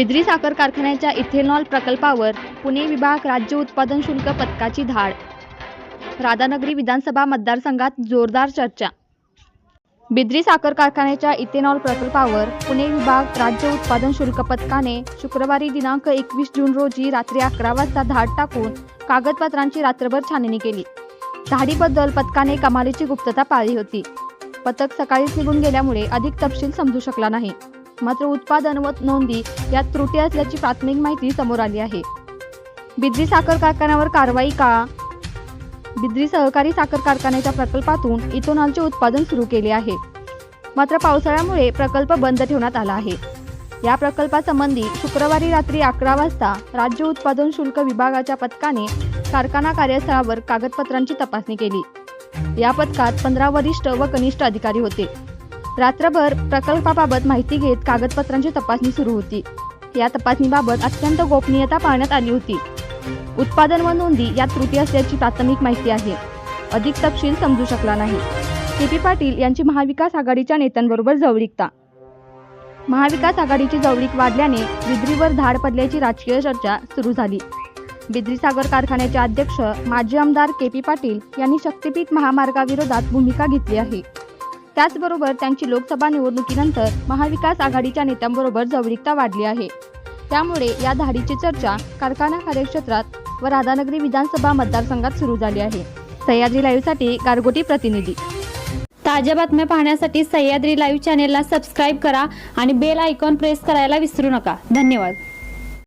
बिद्री साखर कारखान्याच्या इथेनॉल प्रकल्पावर पुणे विभाग राज्य उत्पादन शुल्क पथकाची धाड. राधानगरी विधानसभा मतदारसंघात जोरदार चर्चा. बिद्री साखर कारखान्याच्या इथेनॉल प्रकल्पावर पुणे विभाग राज्य उत्पादन शुल्क पथकाने शुक्रवारी दिनांक एकवीस जून रोजी रात्री अकरा वाजता धाड टाकून कागदपत्रांची रात्रभर छाननी केली. धाडीबद्दल पथकाने कमालीची गुप्तता पाळली होती. पथक सकाळीच निघून गेल्यामुळे अधिक तपशील समजू शकला नाही. मात्र उत्पादन व नोंदी यात त्रुटी असल्याची प्राथमिक माहिती समोर आली आहे. बिद्री साखर कारखान्यावर कारवाई का? बिद्री सहकारी साखर कारखान्याच्या प्रकल्पातून इथोनॉलचे उत्पादन सुरू केले आहे. मात्र पावसाळ्यामुळे प्रकल्प बंद ठेवण्यात आला आहे. या प्रकल्पासंबंधी शुक्रवारी रात्री अकरा वाजता राज्य उत्पादन शुल्क विभागाच्या पथकाने कारखाना कार्यस्थळावर कागदपत्रांची तपासणी केली. या पथकात पंधरा वरिष्ठ व कनिष्ठ अधिकारी होते. रात्रभर प्रकल्पाबाबत माहिती घेत कागदपत्रांची तपासणी सुरू होती. या तपासणीबाबत अत्यंत गोपनीयता पाळण्यात आली होती. उत्पादन व नोंदी यात त्रुटी असल्याची प्राथमिक माहिती आहे. अधिक तपशील समजू शकला नाही. के पी पाटील यांची महाविकास आघाडीच्या नेत्यांबरोबर जवळीकता. महाविकास आघाडीची जवळीक वाढल्याने बिद्रीवर धाड पडल्याची राजकीय चर्चा सुरू झाली. बिद्री सागर कारखान्याचे अध्यक्ष माजी आमदार के पी पाटील यांनी शक्तीपीठ महामार्गाविरोधात भूमिका घेतली आहे. त्याचबरोबर त्यांची लोकसभा निवडणुकीनंतर महाविकास आघाडीच्या नेत्यांबरोबर जवळीकता वाढली आहे. त्यामुळे या धाडीची चर्चा कारखाना कार्यक्षेत्रात व राधानगरी विधानसभा मतदारसंघात सुरू झाली आहे. सह्याद्री लाईव्हसाठी गारगोटी प्रतिनिधी. ताज्या बातम्या पाहण्यासाठी सह्याद्री लाईव्ह चॅनेलला सबस्क्राईब करा आणि बेल आयकॉन प्रेस करायला विसरू नका. धन्यवाद.